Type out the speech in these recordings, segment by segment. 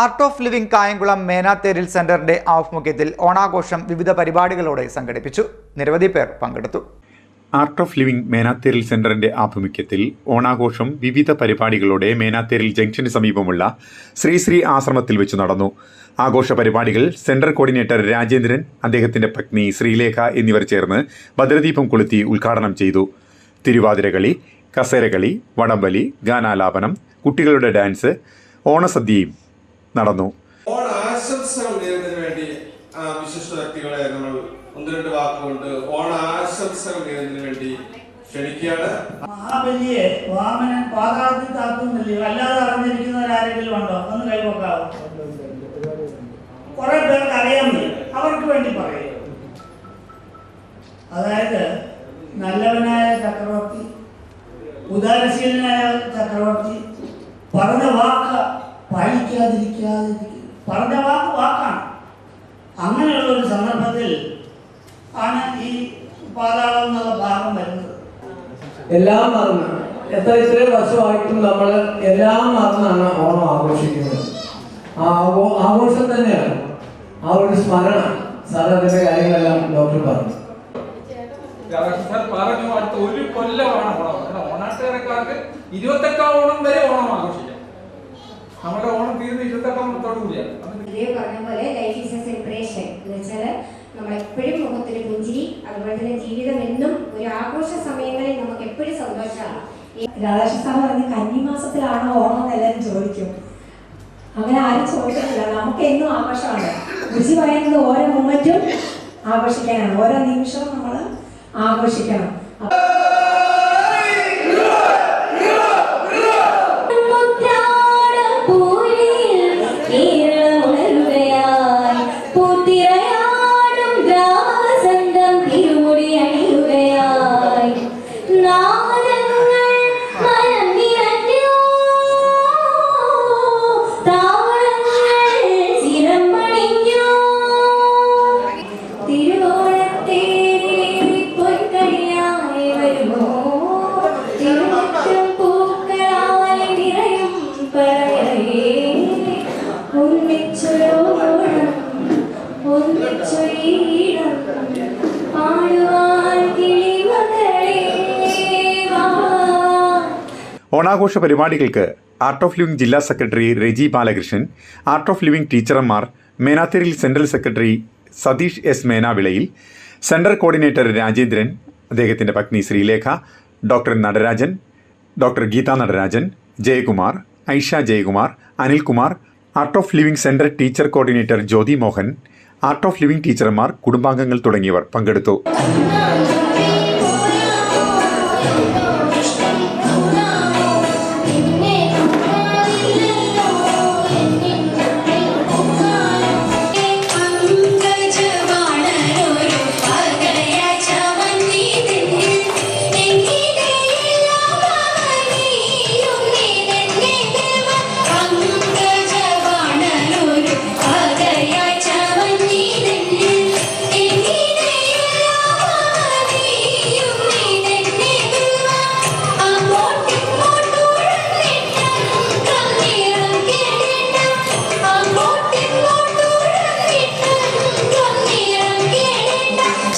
Art of living Kayamkulam മേനാത്തേരിൽ സെന്ററിന്റെ ആഭിമുഖ്യത്തിൽ ഓണാഘോഷം വിവിധ പരിപാടികളോടെ സംഘടിപ്പിച്ചു. നിരവധി പേർ പങ്കെടുത്തു. ആർട്ട് ഓഫ് ലിവിംഗ് മേനാത്തേരിൽ സെന്ററിന്റെ ആഭിമുഖ്യത്തിൽ ഓണാഘോഷം വിവിധ പരിപാടികളോടെ മേനാത്തേരിൽ ജംഗ്ഷന് സമീപമുള്ള ശ്രീശ്രീ ആശ്രമത്തിൽ വെച്ച് നടന്നു. ആഘോഷ പരിപാടികൾ സെന്റർ കോർഡിനേറ്റർ രാജേന്ദ്രൻ അദ്ദേഹത്തിന്റെ പത്നി ശ്രീലേഖ എന്നിവർ ചേർന്ന് ഭദ്രദീപം കൊളുത്തി ഉദ്ഘാടനം ചെയ്തു. തിരുവാതിരകളി കസേരകളി വടംവലി ഗാനാലാപനം കുട്ടികളുടെ ഡാൻസ് ഓണസദ്യയും നടന്നു. ഓണ ആശംസകൾ നേരുന്നതിന് വേണ്ടി ആ, വിശിഷ്ട വ്യക്തികളെ നമ്മൾ ഒന്ന് രണ്ട് വാക്കുകൊണ്ട് ഓണ ആശംസകൾ നേരുന്നതിന് വേണ്ടി ക്ഷണിക്കുകയാണ്. മഹാബലിയെ വാമനൻ പാതാളത്തിൽ താത്തുന്നില്ലയോ അല്ലാതെ അറിഞ്ഞിരിക്കുന്നവരാരെങ്കിലും ഉണ്ടോ? ഒന്ന് കൈവക്കാവോ കുറെ പേർക്ക് അറിയാൻ വയ്യ. അവർക്ക് വേണ്ടി പറയുക അതായത് നല്ലവനായ ചക്രവർത്തി ഉദാരശീലനായ ചക്രവർത്തി പറഞ്ഞ വാക്ക് പാലിക്കാതിരിക്കാതിരിക്കും പറഞ്ഞ വാക്ക് വാക്കാണ്. അങ്ങനെയുള്ള ഒരു സന്ദർഭത്തിൽ ആണ് ഈ പാതാളം എന്നുള്ള ഭാഗം വരുന്നത്. എല്ലാം മറന്ന്. എത്ര ഇത്രയും വർഷമായിട്ടും നമ്മൾ എല്ലാം മറന്നാണ് ഓണം ആഘോഷിക്കുന്നത്. ആ ആഘോ- ആഘോഷം തന്നെയാണ്. ആ ഒരു സ്മരണ. സാർ അതിന്റെ കാര്യങ്ങളെല്ലാം ഡോക്ടർ പറഞ്ഞു. സാർ പറഞ്ഞു അടുത്ത ഒരു കൊല്ലമാണ് ഓണം. ഓണാട്ടുകാരക്കാർക്ക് ഇരുപത്തെട്ടാം ഓണം വരെ ഓണം ആഘോഷിക്കാം. നമ്മുടെ ഓണം തീർന്ന് ഇരുപത്തെട്ടാം ഓണത്തോടു കൂടിയാണ് പറഞ്ഞ പോലെ ലൈഫ് ഈസ് എ സെലിബ്രേഷൻ എന്ന് വെച്ചാൽ നമ്മൾ എപ്പോഴും മുഖത്തൊരു പുഞ്ചിരി അതുപോലെ തന്നെ ജീവിതം എന്നും ഒരു ആഘോഷ സമയങ്ങളിൽ നമുക്ക് എപ്പോഴും സന്തോഷമാണ്. രാധാകൃഷ്ണ സാർ പറഞ്ഞ കന്നിമാസത്തിലാണോ ഓണം എന്ന് എല്ലാവരും ചോദിക്കും. അങ്ങനെ ആരും ചോദിക്കുന്നില്ല. നമുക്ക് എന്നും ആഘോഷമാണ്. രുചി പറയുന്നത് ഓരോ മൊമെന്റും ആഘോഷിക്കാനാണ്. ഓരോ നിമിഷവും നമ്മൾ ആഘോഷിക്കണം. ഓണാഘോഷ പരിപാടികൾക്ക് ആർട്ട് ഓഫ് ലിവിംഗ് ജില്ലാ secretary Raji Balakrishnan art of living ടീച്ചർമാർ മേനാത്തേരിൽ സെൻട്രൽ സെക്രട്ടറി സതീഷ് എസ് മേനാവിളയിൽ സെൻട്രൽ കോർഡിനേറ്റർ രാജേന്ദ്രൻ അദ്ദേഹത്തിന്റെ പത്നി Sreelekha doctor Natarajan doctor Geetha Natarajan Jayakumar Aisha Jayakumar Anilkumar art of living centre teacher coordinator Jyothi Mohan art of living ടീച്ചർമാർ കുടുംബാംഗങ്ങൾ തുടങ്ങിയവർ പങ്കെടുത്തു.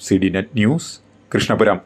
C D net news Krishnapuram.